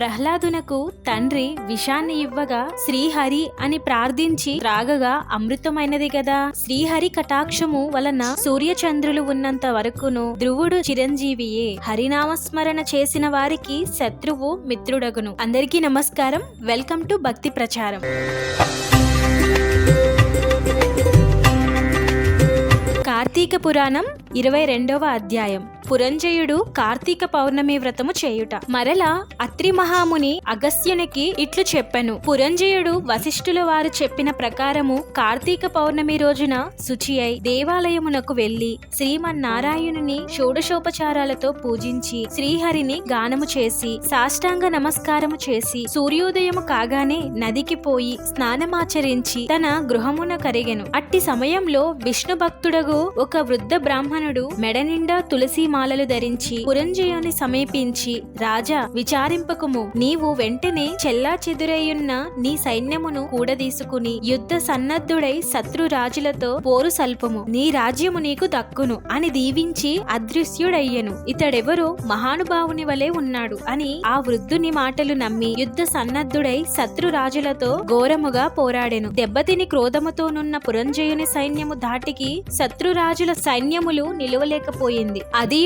ప్రహ్లాదునకు తండ్రి విషాన్ని ఇవ్వగా శ్రీహరి అని ప్రార్థించి త్రాగగా అమృతమైనది కదా శ్రీహరి కటాక్షము వలన సూర్యచంద్రులు ఉన్నంత వరకును ధ్రువుడు చిరంజీవియే. హరినామస్మరణ చేసిన వారికి శత్రువు మిత్రుడగును. అందరికీ నమస్కారం. వెల్కమ్ టు భక్తి ప్రచారం. కార్తీక పురాణం ఇరవై రెండవ అధ్యాయం. పురంజయుడు కార్తీక పౌర్ణమి వ్రతము చేయుట. మరలా అత్రి మహాముని అగస్త్యునికి ఇట్లు చెప్పెను. పురంజయుడు వశిష్ఠుల వారు చెప్పిన ప్రకారము కార్తీక పౌర్ణమి రోజున శుచి అయి దేవాలయమునకు వెళ్ళి శ్రీమన్నారాయణుని షోడశోపచారాలతో పూజించి శ్రీహరిని గానము చేసి సాష్టాంగ నమస్కారము చేసి సూర్యోదయము కాగానే నదికి పోయి స్నానమాచరించి తన గృహమున కరిగెను. అట్టి సమయంలో విష్ణు భక్తుడగు ఒక వృద్ధ బ్రాహ్మణుడు మెడనిండా తులసి మా మాలలు ధరించి పురంజయుని సమీపించి రాజా విచారింపకము. నీవు వెంటనే చెల్లా చెదురయ్యున్న నీ సైన్యమును కూడదీసుకుని యుద్ధ సన్నద్ధుడై శత్రు రాజులతో పోరు సల్పము. నీ రాజ్యము నీకు దక్కును అని దీవించి అదృశ్యుడయ్యను. ఇతడెవరో మహానుభావుని వలె ఉన్నాడు అని ఆ వృద్ధుని మాటలు నమ్మి యుద్ధ సన్నద్ధుడై శత్రు రాజులతో ఘోరముగా పోరాడెను. దెబ్బతిని క్రోధముతోనున్న పురంజయుని సైన్యము ధాటికి శత్రురాజుల సైన్యములు నిలవలేకపోయింది.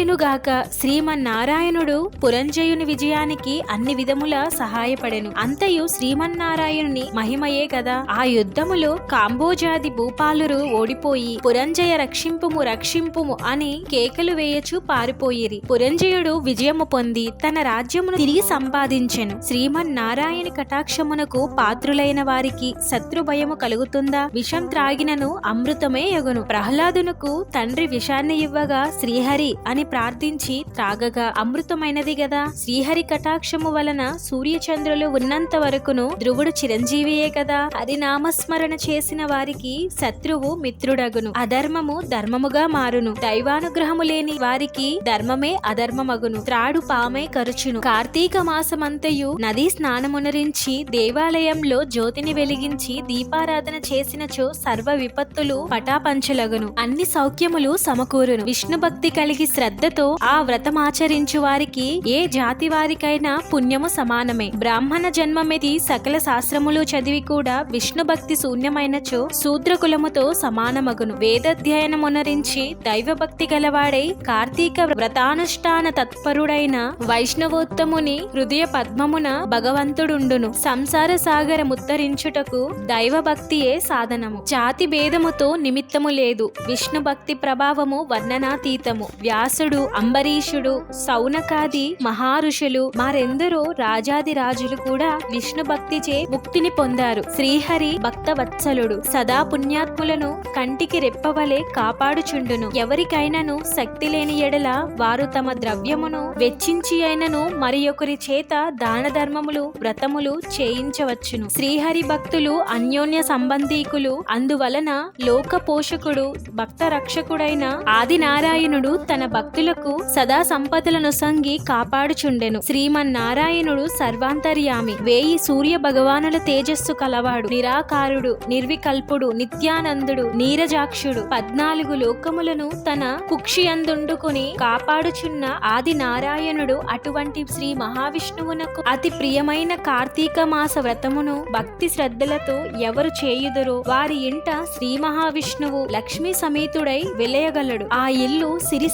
అదియునుగాక శ్రీమన్నారాయణుడు పురంజయుని విజయానికి అన్ని విధముల సహాయపడెను. అంతయు శ్రీమన్నారాయణుని మహిమయే కదా ఆ యుద్ధములో కాంబోజాది భూపాలురు ఓడిపోయి పురంజయ రక్షింపుము రక్షింపుము అని కేకలు వేయచు పారిపోయిరి. పురంజయుడు విజయము పొంది తన రాజ్యమును తిరిగి సంపాదించెను. శ్రీమన్నారాయణ కటాక్షమునకు పాత్రులైన వారికి శత్రు భయము కలుగుతుందా? విషం త్రాగినను అమృతమే యగును ప్రహ్లాదునకు తండ్రి విషాన్ని ఇవ్వగా శ్రీహరి అని ప్రార్థించి త్రాగగా. అమృతమైనది గదా. శ్రీహరి కటాక్షము వలన సూర్యచంద్రులు ఉన్నంత వరకును ధ్రువుడు చిరంజీవియే కదా. హరినామస్మరణ చేసిన వారికి శత్రువు మిత్రుడగును. అధర్మము ధర్మముగా మారును. దైవానుగ్రహము లేని వారికి ధర్మమే అధర్మమగును. త్రాడు పామే కరుచును. కార్తీక మాసమంతయు నదీ స్నానమునరించి దేవాలయంలో జ్యోతిని వెలిగించి దీపారాధన చేసినచో సర్వ విపత్తులు పటాపంచలగును. అన్ని సౌఖ్యములు సమకూరును. విష్ణు భక్తి కలిగి శ్రద్ధతో ఆ వ్రతమాచరించు వారికి ఏ జాతి వారికైనా పుణ్యము సమానమే. బ్రాహ్మణ జన్మమిది సకల శాస్త్రములు చదివి కూడా విష్ణు భక్తి శూన్యమైనచో శూద్ర కులముతో సమానమగును. వేదాధ్యయనమునరించి దైవ భక్తి గలవాడై కార్తీక వ్రతానుష్ఠాన తత్పరుడైన వైష్ణవోత్తముని హృదయ పద్మమున భగవంతుడుండును. సంసార సాగర ముత్తరించుటకు దైవ భక్తియే సాధనము. జాతి భేదముతో నిమిత్తము లేదు. విష్ణు భక్తి ప్రభావము వర్ణనాతీతము. వ్యాసుడు అంబరీషుడు సౌనకాది మహారుషులు మరెందరో రాజాది రాజులు కూడా విష్ణు భక్తిచే ముక్తిని పొందారు. శ్రీహరి భక్త వత్సలుడు సదా పుణ్యాత్ములను కంటికి రెప్పవలే కాపాడుచుండును. ఎవరికైనను శక్తి లేని ఎడల వారు తమ ద్రవ్యమును వెచ్చించి అయినను మరి ఒకరి చేత దాన ధర్మములు వ్రతములు చేయించవచ్చును. శ్రీహరి భక్తులు అన్యోన్య సంబంధీకులు అందువలన లోక పోషకుడు భక్త రక్షకుడైన ఆదినారాయణుడు తన భక్తులకు సదా సంపదలను సంగి కాపాడుచుండెను. శ్రీమన్నారాయణుడు సర్వాంతర్యామి. వేయి సూర్య భగవానుల తేజస్సు కలవాడు. నిరాకారుడు నిర్వికల్పుడు నిత్యానందుడు నీరజాక్షుడు. పద్నాలుగు లోకములను తన కుక్షియందుండుకుని కాపాడుచున్న ఆది నారాయణుడు అటువంటి శ్రీ మహావిష్ణువునకు అతి ప్రియమైన కార్తీక మాస వ్రతమును భక్తి శ్రద్ధలతో ఎవరు చేయుదరో వారి ఇంట శ్రీ మహావిష్ణువు లక్ష్మీ సమేతుడై వెలయగలడు. ఆ ఇల్లు సిరి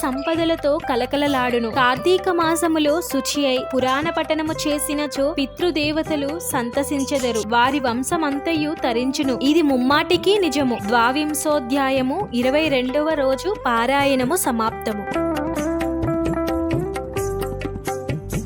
సంపదలతో కలకలలాడును. కార్తీక మాసములో శుచి అయి పురాణ పఠనము చేసినచో పితృదేవతలు సంతసించెదరు. వారి వంశమంతయు తరించును. ఇది ముమ్మాటికి నిజము. ద్వావింశోధ్యాయము ఇరవై రెండవ రోజు పారాయణము సమాప్తము.